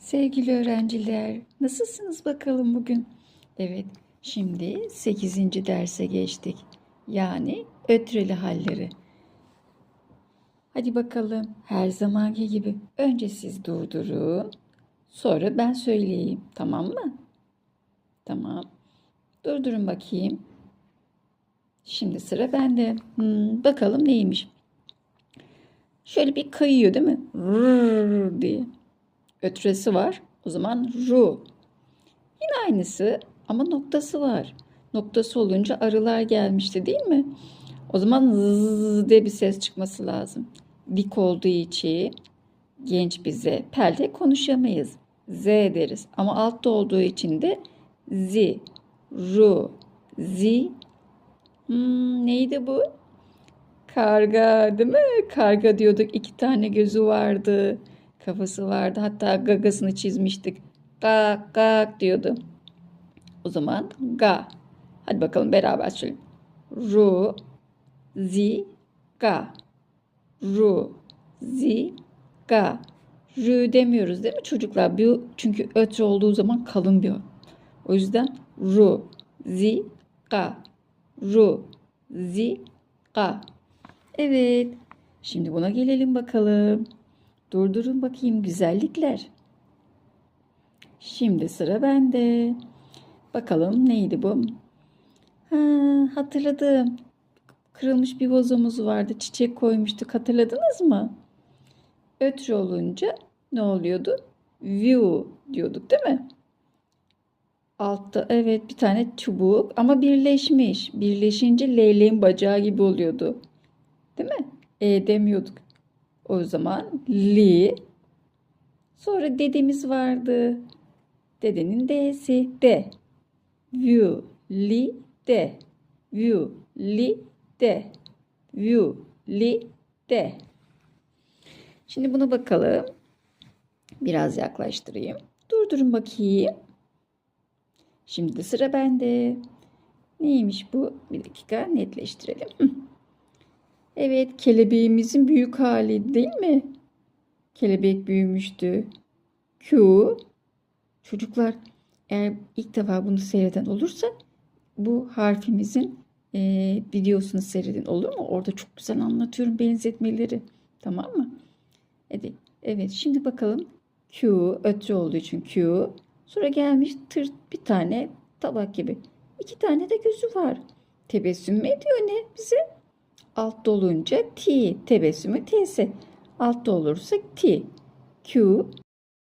Sevgili öğrenciler, nasılsınız bakalım bugün? Evet, şimdi 8. derse geçtik. Yani ötreli halleri. Hadi bakalım, her zamanki gibi önce siz durdurun, sonra ben söyleyeyim, tamam mı? Tamam. Durdurun bakayım. Şimdi sıra bende. Hmm, bakalım neymiş? Şöyle bir kayıyor değil mi? Rrrr diye ötresi var. O zaman ru. Yine aynısı ama noktası var. Noktası olunca arılar gelmişti değil mi? O zaman zzz diye bir ses çıkması lazım. Dik olduğu için genç bize pelde konuşamayız. Z deriz. Ama altta olduğu için de zi, ru, zi. Hmm, neydi bu? Karga değil mi? Karga diyorduk. İki tane gözü vardı. Kafası vardı. Hatta gagasını çizmiştik. Gak gak diyordu. O zaman ga. Hadi bakalım beraber söyleyelim. Ru, zi, ga. Ru, zi, ga. Rü demiyoruz değil mi çocuklar? Bu çünkü ötre olduğu zaman kalın bir. O yüzden ru, zi, ga. Ru, zi, ga. Evet. Şimdi buna gelelim bakalım. Durdurun bakayım güzellikler. Şimdi sıra bende. Bakalım neydi bu? Ha, hatırladım. Kırılmış bir vazomuz vardı. Çiçek koymuştuk. Hatırladınız mı? Ötre olunca ne oluyordu? View diyorduk değil mi? Altta evet bir tane çubuk ama birleşmiş. Birleşince leyleğin bacağı gibi oluyordu. Değil mi? E demiyorduk. O zaman li. Sonra dedemiz vardı. Dedenin D'si de. View, li, de. View, li, de. View, li, de. Şimdi buna bakalım. Biraz yaklaştırayım. Durdurun bakayım. Şimdi sıra bende. Neymiş bu? Bir dakika netleştirelim. Evet, kelebeğimizin büyük hali değil mi? Kelebek büyümüştü. Q. Çocuklar eğer ilk defa bunu seyreden olursa bu harfimizin e, videosunu seyredin olur mu? Orada çok güzel anlatıyorum benzetmeleri. Tamam mı? Evet, evet şimdi bakalım Q ötre olduğu için Q. Sonra gelmiş tır bir tane tabak gibi. İki tane de gözü var. Tebessüm mü ediyor ne bize? Altta olunca T tebessümü T'si. Altta olursa T. Q